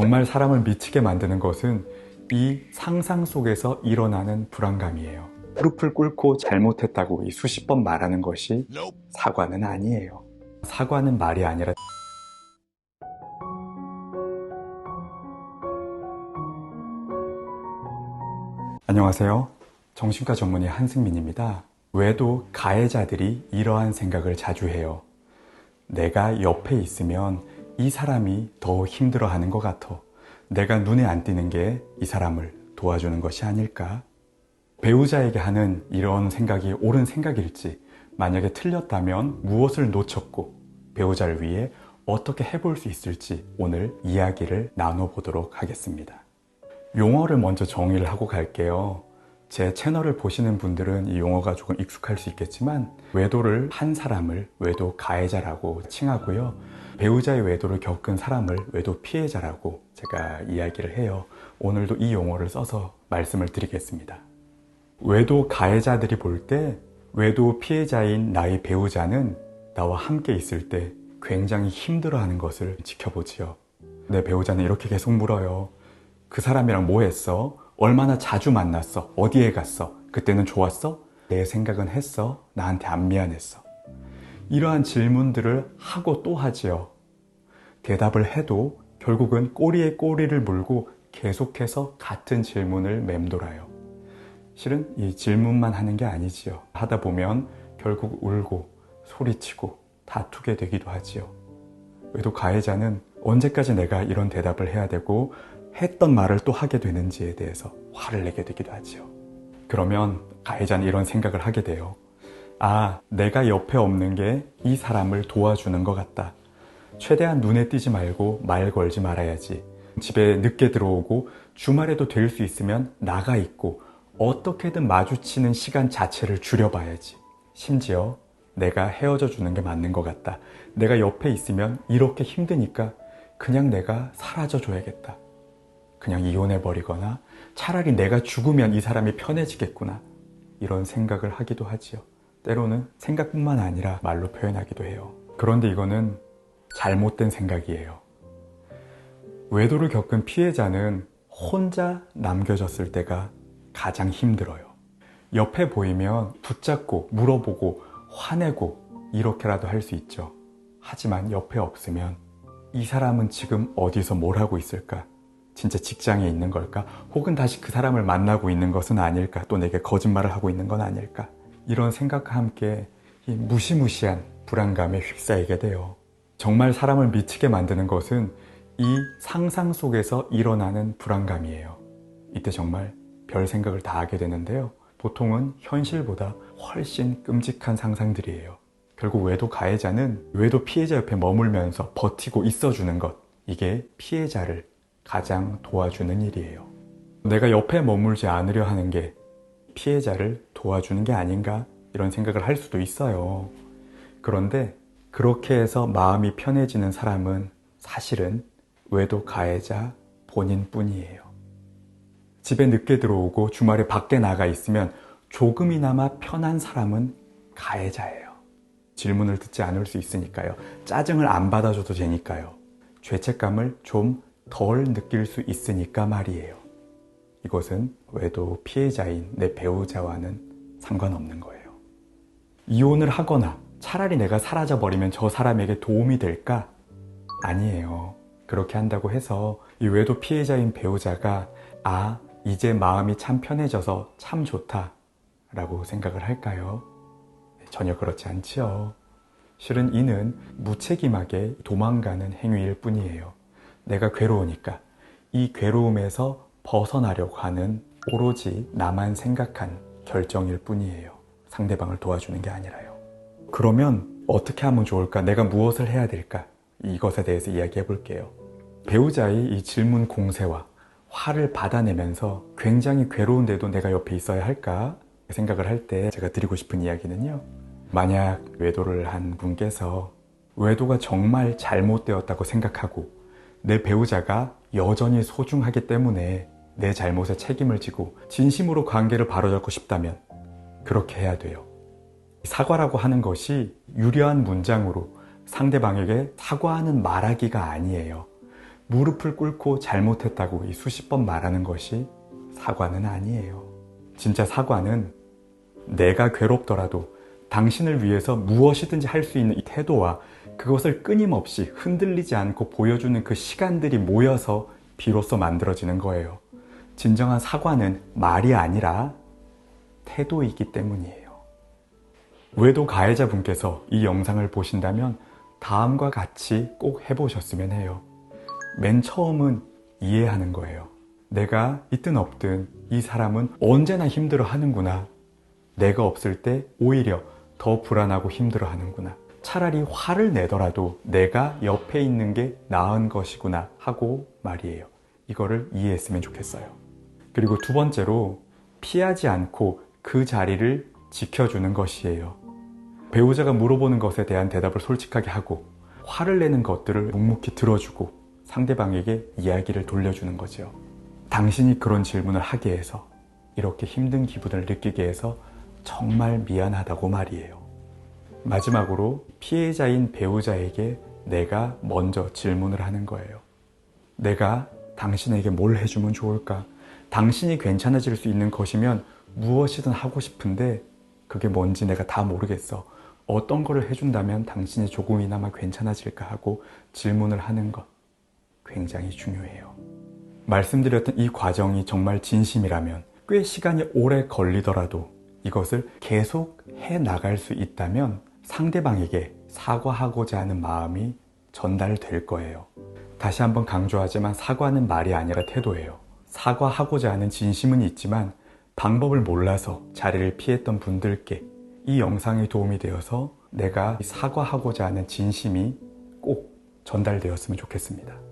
정말 사람을 미치게 만드는 것은 이 상상 속에서 일어나는 불안감이에요. 무릎을 꿇고 잘못했다고 이 수십 번 말하는 것이 사과는 아니에요. 사과는 말이 아니라 안녕하세요. 정신과 전문의 한승민입니다. 외도 가해자들이 이러한 생각을 자주 해요. 내가 옆에 있으면 이 사람이 더 힘들어 하는 것 같아. 내가 눈에 안 띄는 게 이 사람을 도와주는 것이 아닐까? 배우자에게 하는 이런 생각이 옳은 생각일지, 만약에 틀렸다면 무엇을 놓쳤고 배우자를 위해 어떻게 해볼 수 있을지 오늘 이야기를 나눠보도록 하겠습니다. 용어를 먼저 정의를 하고 갈게요. 제 채널을 보시는 분들은 이 용어가 조금 익숙할 수 있겠지만 외도를 한 사람을 외도 가해자라고 칭하고요. 배우자의 외도를 겪은 사람을 외도 피해자라고 제가 이야기를 해요. 오늘도 이 용어를 써서 말씀을 드리겠습니다. 외도 가해자들이 볼 때 외도 피해자인 나의 배우자는 나와 함께 있을 때 굉장히 힘들어하는 것을 지켜보지요. 내 배우자는 이렇게 계속 물어요. 그 사람이랑 뭐 했어? 얼마나 자주 만났어? 어디에 갔어? 그때는 좋았어? 내 생각은 했어? 나한테 안 미안했어? 이러한 질문들을 하고 또 하지요. 대답을 해도 결국은 꼬리에 꼬리를 물고 계속해서 같은 질문을 맴돌아요. 실은 이 질문만 하는 게 아니지요. 하다 보면 결국 울고 소리치고 다투게 되기도 하지요. 외도 가해자는 언제까지 내가 이런 대답을 해야 되고 했던 말을 또 하게 되는지에 대해서 화를 내게 되기도 하지요. 그러면 가해자는 이런 생각을 하게 돼요. 아, 내가 옆에 없는 게 이 사람을 도와주는 것 같다. 최대한 눈에 띄지 말고 말 걸지 말아야지. 집에 늦게 들어오고 주말에도 될 수 있으면 나가 있고 어떻게든 마주치는 시간 자체를 줄여봐야지. 심지어 내가 헤어져 주는 게 맞는 것 같다. 내가 옆에 있으면 이렇게 힘드니까 그냥 내가 사라져 줘야겠다. 그냥 이혼해버리거나 차라리 내가 죽으면 이 사람이 편해지겠구나. 이런 생각을 하기도 하지요. 때로는 생각뿐만 아니라 말로 표현하기도 해요. 그런데 이거는 잘못된 생각이에요. 외도를 겪은 피해자는 혼자 남겨졌을 때가 가장 힘들어요. 옆에 보이면 붙잡고 물어보고 화내고 이렇게라도 할 수 있죠. 하지만 옆에 없으면 이 사람은 지금 어디서 뭘 하고 있을까? 진짜 직장에 있는 걸까? 혹은 다시 그 사람을 만나고 있는 것은 아닐까? 또 내게 거짓말을 하고 있는 건 아닐까? 이런 생각과 함께 이 무시무시한 불안감에 휩싸이게 돼요. 정말 사람을 미치게 만드는 것은 이 상상 속에서 일어나는 불안감이에요. 이때 정말 별 생각을 다 하게 되는데요. 보통은 현실보다 훨씬 끔찍한 상상들이에요. 결국 외도 가해자는 외도 피해자 옆에 머물면서 버티고 있어주는 것. 이게 피해자를 가장 도와주는 일이에요. 내가 옆에 머물지 않으려 하는 게 피해자를 도와주는 게 아닌가 이런 생각을 할 수도 있어요. 그런데 그렇게 해서 마음이 편해지는 사람은 사실은 외도 가해자 본인뿐이에요. 집에 늦게 들어오고 주말에 밖에 나가 있으면 조금이나마 편한 사람은 가해자예요. 질문을 듣지 않을 수 있으니까요. 짜증을 안 받아줘도 되니까요. 죄책감을 좀 덜 느낄 수 있으니까 말이에요. 이것은 외도 피해자인 내 배우자와는 상관없는 거예요. 이혼을 하거나 차라리 내가 사라져버리면 저 사람에게 도움이 될까? 아니에요. 그렇게 한다고 해서 이 외도 피해자인 배우자가 아, 이제 마음이 참 편해져서 참 좋다 라고 생각을 할까요? 전혀 그렇지 않지요. 실은 이는 무책임하게 도망가는 행위일 뿐이에요. 내가 괴로우니까 이 괴로움에서 벗어나려고 하는 오로지 나만 생각한 결정일 뿐이에요. 상대방을 도와주는 게 아니라요. 그러면 어떻게 하면 좋을까? 내가 무엇을 해야 될까? 이것에 대해서 이야기해 볼게요. 배우자의 이 질문 공세와 화를 받아내면서 굉장히 괴로운데도 내가 옆에 있어야 할까 생각을 할 때 제가 드리고 싶은 이야기는요. 만약 외도를 한 분께서 외도가 정말 잘못되었다고 생각하고 내 배우자가 여전히 소중하기 때문에 내 잘못에 책임을 지고 진심으로 관계를 바로잡고 싶다면 그렇게 해야 돼요. 사과라고 하는 것이 유려한 문장으로 상대방에게 사과하는 말하기가 아니에요. 무릎을 꿇고 잘못했다고 이 수십 번 말하는 것이 사과는 아니에요. 진짜 사과는 내가 괴롭더라도 당신을 위해서 무엇이든지 할 수 있는 이 태도와 그것을 끊임없이 흔들리지 않고 보여주는 그 시간들이 모여서 비로소 만들어지는 거예요. 진정한 사과는 말이 아니라 태도이기 때문이에요. 외도 가해자분께서 이 영상을 보신다면 다음과 같이 꼭 해보셨으면 해요. 맨 처음은 이해하는 거예요. 내가 있든 없든 이 사람은 언제나 힘들어 하는구나. 내가 없을 때 오히려 더 불안하고 힘들어 하는구나. 차라리 화를 내더라도 내가 옆에 있는 게 나은 것이구나 하고 말이에요. 이거를 이해했으면 좋겠어요. 그리고 두 번째로 피하지 않고 그 자리를 지켜주는 것이에요. 배우자가 물어보는 것에 대한 대답을 솔직하게 하고 화를 내는 것들을 묵묵히 들어주고 상대방에게 이야기를 돌려주는 거죠. 당신이 그런 질문을 하게 해서 이렇게 힘든 기분을 느끼게 해서 정말 미안하다고 말이에요. 마지막으로 피해자인 배우자에게 내가 먼저 질문을 하는 거예요. 내가 당신에게 뭘 해주면 좋을까? 당신이 괜찮아질 수 있는 것이면 무엇이든 하고 싶은데 그게 뭔지 내가 다 모르겠어. 어떤 거를 해준다면 당신이 조금이나마 괜찮아질까 하고 질문을 하는 것 굉장히 중요해요. 말씀드렸던 이 과정이 정말 진심이라면 꽤 시간이 오래 걸리더라도 이것을 계속 해 나갈 수 있다면 상대방에게 사과하고자 하는 마음이 전달될 거예요. 다시 한번 강조하지만 사과는 말이 아니라 태도예요. 사과하고자 하는 진심은 있지만 방법을 몰라서 자리를 피했던 분들께 이 영상이 도움이 되어서 내가 사과하고자 하는 진심이 꼭 전달되었으면 좋겠습니다.